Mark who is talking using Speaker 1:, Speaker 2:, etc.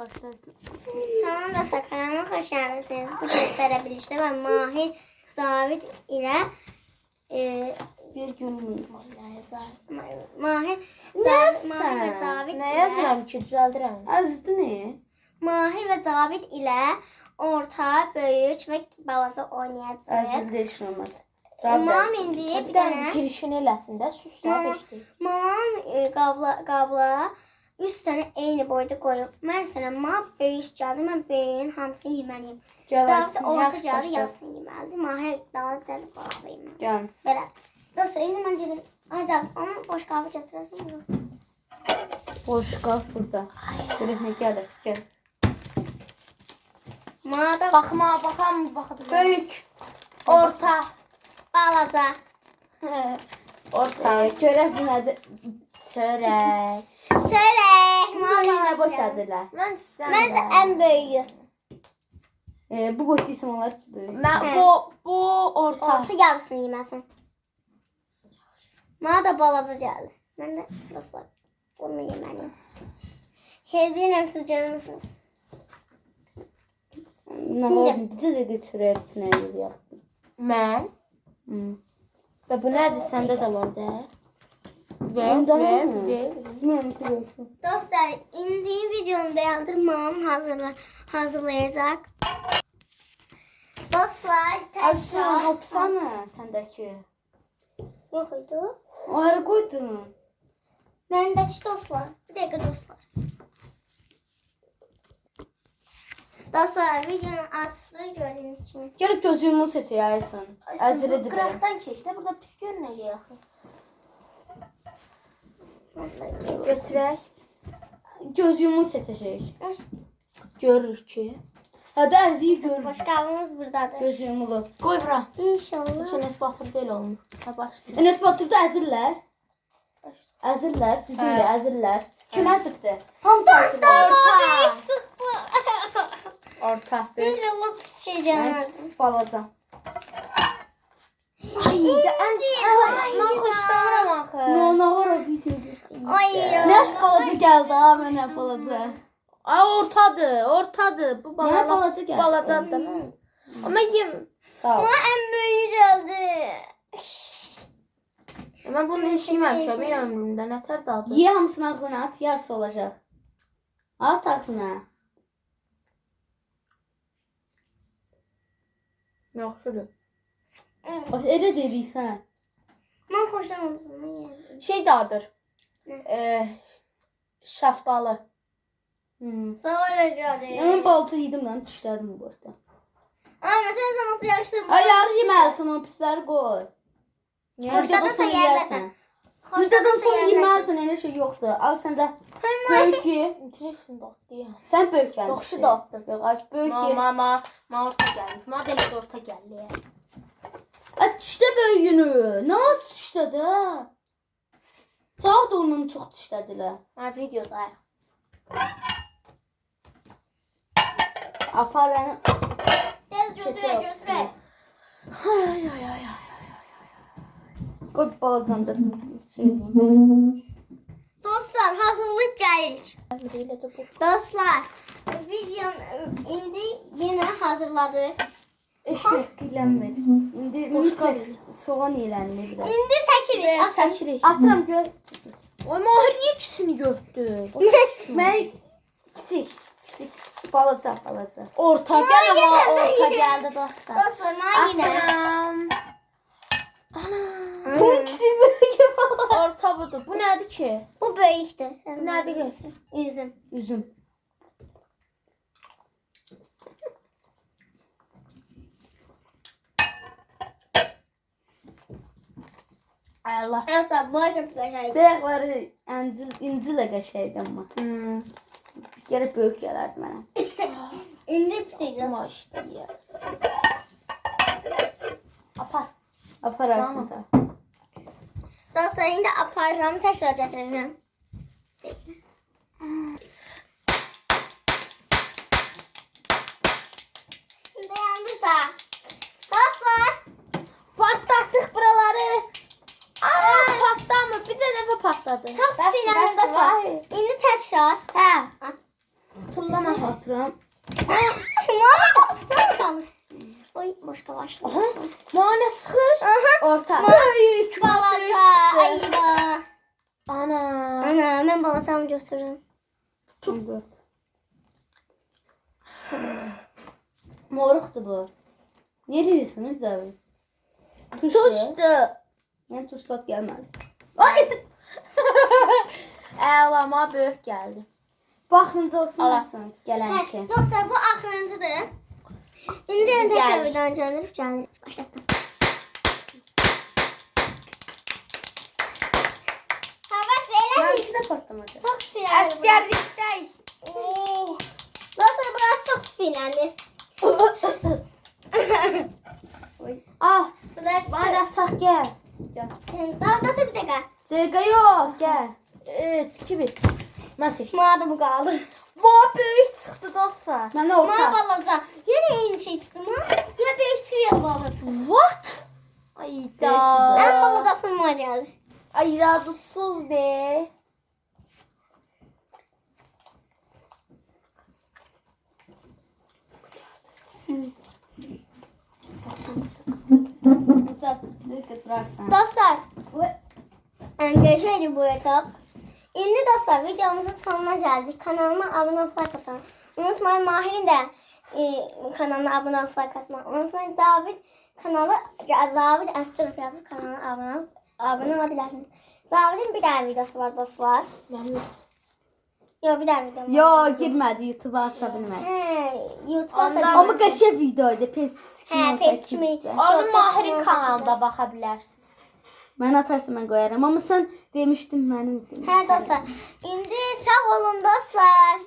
Speaker 1: Başlasın.
Speaker 2: Salam da sakaranın xoş gəlmisiniz. Bu göstərə bilişdə və Mahir Cavid ilə e,
Speaker 1: Bir gün
Speaker 2: Ma- Mahir Cavid, Mahir və Cavid
Speaker 3: Ne yazıram ki düzeldirəm.
Speaker 1: Azdı ne?
Speaker 2: Mahir və Cavid ilə orta, böyük və balaca oynayacağıq.
Speaker 1: Azdı değişin olmaz.
Speaker 2: Mam indi bir
Speaker 3: Bir
Speaker 2: dənə
Speaker 3: girişini eləsin də sus da
Speaker 2: Mama.
Speaker 3: beşdi.
Speaker 2: mamam e, qabla qabla 3 dənə eyni boyda qoyub. Mən sənə ma böyük gəldi. Mən böyüyün hamısını yeməliyəm. Cavid orta gəldi, yarısını yeməlidir. Mahir daha zəli bağlayım.
Speaker 1: Can.
Speaker 2: Belə. Dostlar, indi mən gedirəm. Ay da, onu boş qabı gətirəsən.
Speaker 1: Boş şkaf burada. Görüşmek geldi. Gel.
Speaker 2: Mada
Speaker 3: Baxma, baxam, baxabilirim.
Speaker 1: Böyük.
Speaker 3: Orta.
Speaker 2: balaca.
Speaker 1: Orta. Nedir? Çörek.
Speaker 2: Çörək,
Speaker 1: Böyle boş
Speaker 2: balaca.
Speaker 1: dediler.
Speaker 3: Mən istəyirəm.
Speaker 2: Məncə ən böyüyü.
Speaker 1: Ee, bu boş isim onlar büyük.
Speaker 2: Hə.
Speaker 3: bu bu orta.
Speaker 2: Orta yarısını yeməsin. Mənə də balaca gəldi. Mən də dostlar bunu yeməliyim. Hediyə siz görmüsünüz.
Speaker 1: Nahar cızı geçirək içine yaptım.
Speaker 3: Mən
Speaker 1: Hmm.
Speaker 3: və bu nədir? Səndə də var da.
Speaker 1: Mümkün yok.
Speaker 2: Dostlar, indi videonu dayandırmam hazırla hazırlayacaq. Dostlar,
Speaker 1: Aşağı
Speaker 2: təkrar
Speaker 1: hapsana sendeki.
Speaker 2: yox idi.
Speaker 1: O hara koydun?
Speaker 2: Məndəki dostlar, bir dəqiqə dostlar. Dostlar, videonun açısı gördüyünüz kimi.
Speaker 1: Gel gözümü. Əzir edib.
Speaker 3: Qıraqdan keç də burada pis görünəcək axı. Götürək.
Speaker 1: Gözümü seçecek.
Speaker 2: Hoş,
Speaker 3: Görür ki.
Speaker 1: Hadi Erzi'yi gör.
Speaker 2: hoş qabımız buradadır.
Speaker 1: Gözümü.
Speaker 3: Qoy bura.
Speaker 2: İnşallah.
Speaker 3: Heç Enes Batur deyil olmur. Ha başlayır.
Speaker 1: Enes Batur'da əzirlər. Əzirlər, düzürlər,
Speaker 3: Hə.
Speaker 1: əzirlər. Kim əzirdi? Hamısı əzirlər.
Speaker 2: Dostlar, sıxma.
Speaker 3: Orta.
Speaker 2: İnşallah pis şey
Speaker 1: Balaca.
Speaker 3: Ay, də ən Mən xoşlamıram axı.
Speaker 1: Balaca gəldi ha, mənə balaca.
Speaker 3: Ay ortadır, ortadır. Bu
Speaker 1: Mənə
Speaker 3: balaca.
Speaker 1: balaca gəldi.
Speaker 3: Balacadır. Amma yem.
Speaker 1: Sağ ol.
Speaker 2: Ama en büyüğü geldi.
Speaker 3: Mən bunu heç yeməmişəm ya ömrümdə. Nətər dadı?
Speaker 1: Ye hamısını ağzına at, yarısı olacaq. At ağzına.
Speaker 3: Yoxdur.
Speaker 1: O elə dediysən.
Speaker 2: Ben hoşlanmadım.
Speaker 3: Şey dadır.
Speaker 2: Nə?
Speaker 3: Şaftalı.
Speaker 1: Hmm.
Speaker 2: Sonra geldi.
Speaker 1: Mən balaca yedim lan, dişlədim bu arada.
Speaker 2: Ama sen nasıl yakıştın?
Speaker 1: Ay, yarı yeməlisən, o pisləri qoy. Videodan sonra yeyərsən. Videodan sonra yeməlisən, elə şey yoxdur. Al sən də böyük ye.
Speaker 3: İnteresin dadı ya.
Speaker 1: Sən böyük gəl.
Speaker 3: Yaxşı daddı.
Speaker 1: Yox, aç böyük
Speaker 3: Ma
Speaker 1: ye.
Speaker 3: ma ma ma orta gəlmiş. Ma elə orta gəldi.
Speaker 1: Aç dişdə böyüyünü. Nə az dişdədir ha? Sağ da onun çox dişdədilər.
Speaker 3: Ha videoda.
Speaker 1: Aparanı
Speaker 2: Tez götüre götüre.
Speaker 1: Ay ay ay ay. Qoy balacan da şey deyim.
Speaker 2: Dostlar
Speaker 3: də bu.
Speaker 2: Dostlar videom indi yine hazırladık.
Speaker 1: Eşrək dilənmir. İndi mitrek soğan yelənli biraz.
Speaker 2: İndi çekirik. Atın.
Speaker 3: Çəkirik.
Speaker 1: Atıram gör.
Speaker 3: Ay Mahir niyə ikisini götürdü?
Speaker 1: Mən kiçik, kiçik balaca, balaca.
Speaker 3: Orta gəl amma orta gəldi dostlar.
Speaker 2: Dostlar yine.
Speaker 3: Atam. Ana.
Speaker 1: Bunun kiçik böyük balaca.
Speaker 3: Orta budur. Bu nədir ki?
Speaker 2: Bu böyüktü. Sen
Speaker 3: Bu nədir götür?
Speaker 2: Üzüm.
Speaker 1: Üzüm.
Speaker 3: Allah.
Speaker 2: Dostlar bu çok güzel.
Speaker 1: Bəyəkləri əncil, incilə qəşəydi amma.
Speaker 3: Hmm.
Speaker 1: Gərək böyük gələrdi mənə.
Speaker 2: İndi pişireceğiz.
Speaker 3: Ama işte ya. Apar.
Speaker 1: Apararsın da.
Speaker 2: Dostlar indi aparıram tekrar getireceğim. Dayandı da. Dostlar.
Speaker 3: Patlattık buraları. Aa, patlamır. Patladı.
Speaker 2: Çok sinirli dostlar. İndi tekrar.
Speaker 3: He.
Speaker 2: At.
Speaker 3: Tulla
Speaker 1: Sana hatıram.
Speaker 2: Mane kalır. Oy başka başladı.
Speaker 3: Mane çıxır. Orta.
Speaker 2: Böyük balata. Ayva.
Speaker 3: Ana.
Speaker 2: Ana ben balatamı götürürüm.
Speaker 1: Tut. Moruqdur bu. Ne deyirsiniz abi? Tuşdu.
Speaker 3: Tuşdu.
Speaker 1: Ben tuşsat gelmedi. Ay,
Speaker 3: Əla, böyük gəldi.
Speaker 1: baxınca olsun
Speaker 3: Ala.
Speaker 1: olsun gələn
Speaker 2: Hə,
Speaker 1: ki.
Speaker 2: dostlar bu axırıncıdır. İndi
Speaker 3: Gəl.
Speaker 2: təkrar videonu göndərib gəlir. Başlatdım. Həvəs
Speaker 1: Ben
Speaker 2: eləmir.
Speaker 1: içinde patlamadı.
Speaker 2: Çox sinirli.
Speaker 3: Əskərlikdəyik. Oo.
Speaker 2: Dostlar burası çox sinirli.
Speaker 3: Ah,
Speaker 2: Sıra
Speaker 3: Mane açaq gəl.
Speaker 2: Daha da bir dəqiqə.
Speaker 3: Zirqə yox, gəl. 3, 2, 1. Mən seçdim.
Speaker 2: Mağda bu qaldı.
Speaker 3: Va, böyük çıxdı dostlar.
Speaker 1: Mən
Speaker 2: Ma
Speaker 1: orta.
Speaker 2: balaca. Yenə eyni şey çıxdı mı? Ya böyük çıxır ya da balası.
Speaker 3: What? Ayda.
Speaker 2: Ən baladasın ma gəldi.
Speaker 3: Ay, radısız de.
Speaker 1: Götürərsən.
Speaker 2: Dostlar, qəşəngdir bu etap. İndi dostlar videomuzun sonuna gəldik. Kanalıma abunə olub like atın. Unutmayın Mahirin də e, kanalına abunə olub like atmayı. Unutmayın David kanalı David Əsçılıq yazıb kanalına abunə olub abunə ola bilərsiniz. Davidin bir dənə videosu var dostlar.
Speaker 3: Mənim
Speaker 2: Yox, bir dənə videom
Speaker 1: Yo,
Speaker 2: var.
Speaker 1: girmədi YouTube-a aça bilmədi.
Speaker 2: Hə, YouTube-a sən-
Speaker 1: Amma qəşəng videoydu. Pes
Speaker 2: Hə, pes kimi.
Speaker 1: 2018-də.
Speaker 3: Onu Mahirin kanalında baxa bilərsiniz.
Speaker 1: Mən atarsam mən qoyaram. Amma sən demişdin mənim.
Speaker 2: Hə dostlar. İndi sağ olun dostlar.